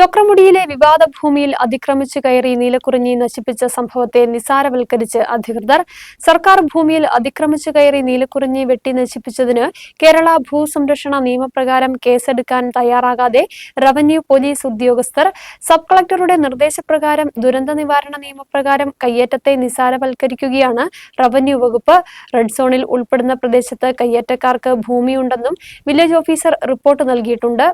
ചക്രമുടിയിലെ വിവാദ ഭൂമിയിൽ അതിക്രമിച്ചു കയറി നീലക്കുറിഞ്ഞി നശിപ്പിച്ച സംഭവത്തെ നിസാരവൽക്കരിച്ച് അധികൃതർ സർക്കാർ ഭൂമിയിൽ അതിക്രമിച്ചു കയറി നീലക്കുറിഞ്ഞി വെട്ടി നശിപ്പിച്ചതിന് കേരള ഭൂസംരക്ഷണ നിയമപ്രകാരം കേസെടുക്കാൻ തയ്യാറാകാതെ റവന്യൂ പോലീസ് ഉദ്യോഗസ്ഥർ സബ് കളക്ടറുടെ നിർദ്ദേശപ്രകാരം ദുരന്ത നിവാരണ നിയമപ്രകാരം കയ്യേറ്റത്തെ നിസാരവൽക്കരിക്കുകയാണ് റവന്യൂ വകുപ്പ്. റെഡ് സോണിൽ ഉൾപ്പെടുന്ന പ്രദേശത്ത് കയ്യേറ്റക്കാർക്ക് ഭൂമിയുണ്ടെന്നും വില്ലേജ് ഓഫീസർ റിപ്പോർട്ട് നൽകിയിട്ടുണ്ട്.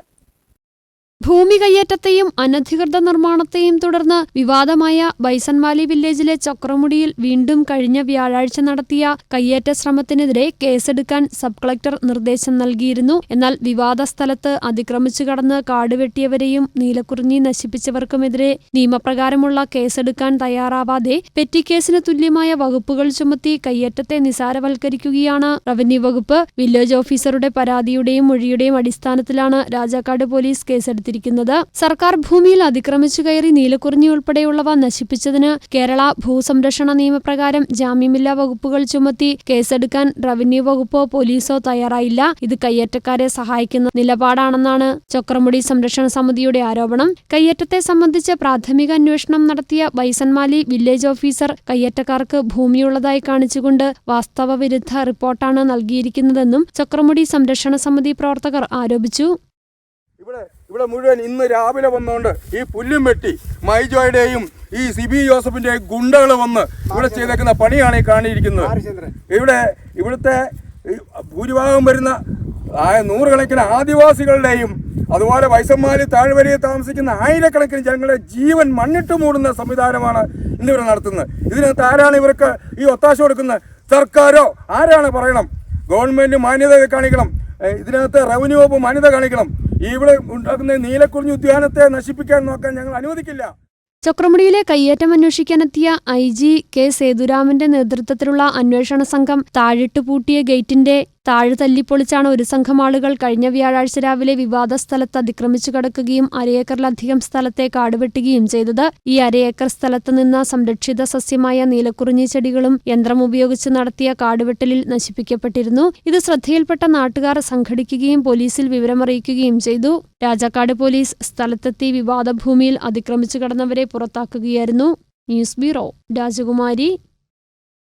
ഭൂമി കയ്യേറ്റത്തെയും അനധികൃത നിർമ്മാണത്തെയും തുടർന്ന് വിവാദമായ ബൈസൺവാലി വില്ലേജിലെ ചക്രമുടിയിൽ വീണ്ടും കഴിഞ്ഞ വ്യാഴാഴ്ച നടത്തിയ കയ്യേറ്റ ശ്രമത്തിനെതിരെ കേസെടുക്കാൻ സബ് കളക്ടർ നിർദ്ദേശം നൽകിയിരുന്നു. എന്നാൽ വിവാദ സ്ഥലത്ത് അതിക്രമിച്ചു കടന്ന് കാടുവെട്ടിയവരെയും നീലക്കുറിഞ്ഞി നശിപ്പിച്ചവർക്കുമെതിരെ നിയമപ്രകാരമുള്ള കേസെടുക്കാൻ തയ്യാറാവാതെ പെറ്റിക്കേസിന് തുല്യമായ വകുപ്പുകൾ ചുമത്തി കയ്യേറ്റത്തെ നിസാരവൽക്കരിക്കുകയാണ് റവന്യൂ വകുപ്പ്. വില്ലേജ് ഓഫീസറുടെ പരാതിയുടെയും മൊഴിയുടെയും അടിസ്ഥാനത്തിലാണ് രാജാക്കാട് പോലീസ് കേസെടുത്തിരിക്കുന്നത് സർക്കാർ ഭൂമിയിൽ അതിക്രമിച്ചു കയറി നീലക്കുറിഞ്ഞി ഉൾപ്പെടെയുള്ളവ നശിപ്പിച്ചതിന് കേരള ഭൂസംരക്ഷണ നിയമപ്രകാരം ജാമ്യമില്ലാ വകുപ്പുകൾ ചുമത്തി കേസെടുക്കാൻ റവന്യൂ വകുപ്പോ പോലീസോ തയ്യാറായില്ല. ഇത് കയ്യേറ്റക്കാരെ സഹായിക്കുന്ന നിലപാടാണെന്നാണ് ചക്രമുടി സംരക്ഷണ സമിതിയുടെ ആരോപണം. കയ്യേറ്റത്തെ സംബന്ധിച്ച് പ്രാഥമിക അന്വേഷണം നടത്തിയ ബൈസൺമാലി വില്ലേജ് ഓഫീസർ കയ്യേറ്റക്കാർക്ക് ഭൂമിയുള്ളതായി കാണിച്ചുകൊണ്ട് വാസ്തവ വിരുദ്ധ റിപ്പോർട്ടാണ് നൽകിയിരിക്കുന്നതെന്നും ചക്രമുടി സംരക്ഷണ സമിതി പ്രവർത്തകർ ആരോപിച്ചു. ഇവിടെ മുഴുവൻ ഇന്ന് രാവിലെ വന്നുകൊണ്ട് ഈ പുല്ലും വെട്ടി മൈജോയുടെയും ഈ സിബി ജോസഫിന്റെയും ഗുണ്ടകൾ വന്ന് ഇവിടെ ചെയ്തേക്കുന്ന പണിയാണ് ഈ കാണിയിരിക്കുന്നത്. ഇവിടെ ഇവിടുത്തെ ഭൂരിഭാഗം വരുന്ന നൂറുകണക്കിന് ആദിവാസികളുടെയും അതുപോലെ വൈസന്മാര് താഴ്വരയിൽ താമസിക്കുന്ന ആയിരക്കണക്കിന് ജനങ്ങളുടെ ജീവൻ മണ്ണിട്ട് മൂടുന്ന സംവിധാനമാണ് ഇവിടെ നടത്തുന്നത്. ഇതിനകത്ത് ആരാണ് ഇവർക്ക് ഈ ഒത്താശ കൊടുക്കുന്നത്? സർക്കാരോ? ആരാണ് പറയണം? ഗവൺമെന്റ് മാന്യത കാണിക്കണം. ഇതിനകത്ത് റവന്യൂ വകുപ്പ് മാന്യത കാണിക്കണം. ഇവിടെ ഉണ്ടാക്കുന്ന നീലക്കുറിഞ്ഞി ഉദ്യാനത്തെ നശിപ്പിക്കാൻ നോക്കാൻ ഞങ്ങൾ അനുവദിക്കില്ല. ചക്രമുടിയിലെ കയ്യേറ്റം അന്വേഷിക്കാനെത്തിയ ഐ ജി കെ സേതുരാമന്റെ നേതൃത്വത്തിലുള്ള അന്വേഷണ സംഘം താഴിട്ടുപൂട്ടിയ ഗേറ്റിന്റെ താഴ് തല്ലിപ്പൊളിച്ചാണ് ഒരു സംഘം ആളുകൾ കഴിഞ്ഞ വ്യാഴാഴ്ച രാവിലെ വിവാദ സ്ഥലത്ത് അതിക്രമിച്ചു കടക്കുകയും അരയേക്കറിലധികം സ്ഥലത്തെ കാടുവെട്ടുകയും ചെയ്തത്. ഈ അരയേക്കർ സ്ഥലത്ത് നിന്ന് സംരക്ഷിത സസ്യമായ നീലക്കുറിഞ്ഞി ചെടികളും യന്ത്രം ഉപയോഗിച്ച് നടത്തിയ കാടുവെട്ടലിൽ നശിപ്പിക്കപ്പെട്ടിരുന്നു. ഇത് ശ്രദ്ധയിൽപ്പെട്ട നാട്ടുകാർ സംഘടിക്കുകയും പോലീസിൽ വിവരമറിയിക്കുകയും ചെയ്തു. രാജാക്കാട് പോലീസ് സ്ഥലത്തെത്തി വിവാദ ഭൂമിയിൽ അതിക്രമിച്ചു കടന്നവരെ പുറത്താക്കുകയായിരുന്നു. ന്യൂസ് ബ്യൂറോ രാജകുമാരി